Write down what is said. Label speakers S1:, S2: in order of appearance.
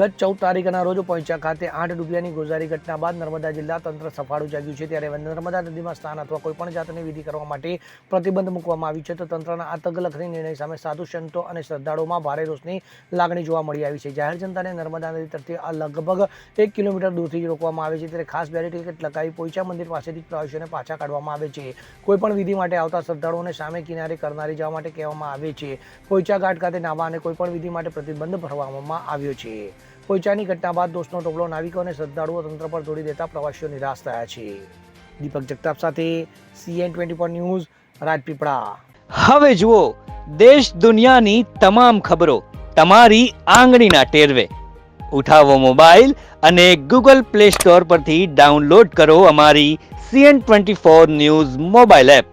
S1: ગત ચૌદ તારીખના રોજ પોઈચા ખાતે આઠ રૂપિયાની ગોઝારી ઘટના બાદ નર્મદા જિલ્લા તંત્ર સફાળું જાગ્યું છે. ત્યારે નર્મદા નદીમાં સ્નાન અથવા કોઈપણ જાતની વિધિ કરવા માટે પ્રતિબંધ મૂકવામાં આવ્યું છે. તો તંત્રના આ તગલખની નિર્ણય સામે સાધુ સંતો અને શ્રદ્ધાળુઓમાં ભારે રોષની લાગણી જોવા મળી આવી છે. જાહેર જનતાને નર્મદા નદી તરફથી આ લગભગ એક કિલોમીટર દૂરથી રોકવામાં આવે છે. ત્યારે ખાસ બેરિકેડ લગાવી પોઈચા મંદિર પાસેથી પ્રવાસીઓને પાછા કાઢવામાં આવે છે. કોઈપણ વિધિ માટે આવતા શ્રદ્ધાળુઓને સામે કિનારે કરનારી જવા માટે કહેવામાં આવે છે. પોઈચા ઘાટ ખાતે નાવા અને કોઈપણ વિધિ માટે પ્રતિબંધ ભરવામાં આવ્યો છે. પોઈચાની ઘટના બાદ દોષનો ટોપલો નાવિકો અને શ્રદ્ધાળુઓ તંત્ર પર તોડી દેતા પ્રવાસીઓ નિરાશ થયા છે. દીપક જગતાપ સાથે CN twenty four news, Rajpipla.
S2: હવે જુઓ, દેશ દુનિયાની તમામ ખબરો તમારી આંગળીના ટેરવે. ઉઠાવો મોબાઈલ અને ગૂગલ પ્લે સ્ટોર પરથી ડાઉનલોડ કરો અમારી CN twenty four news mobile app.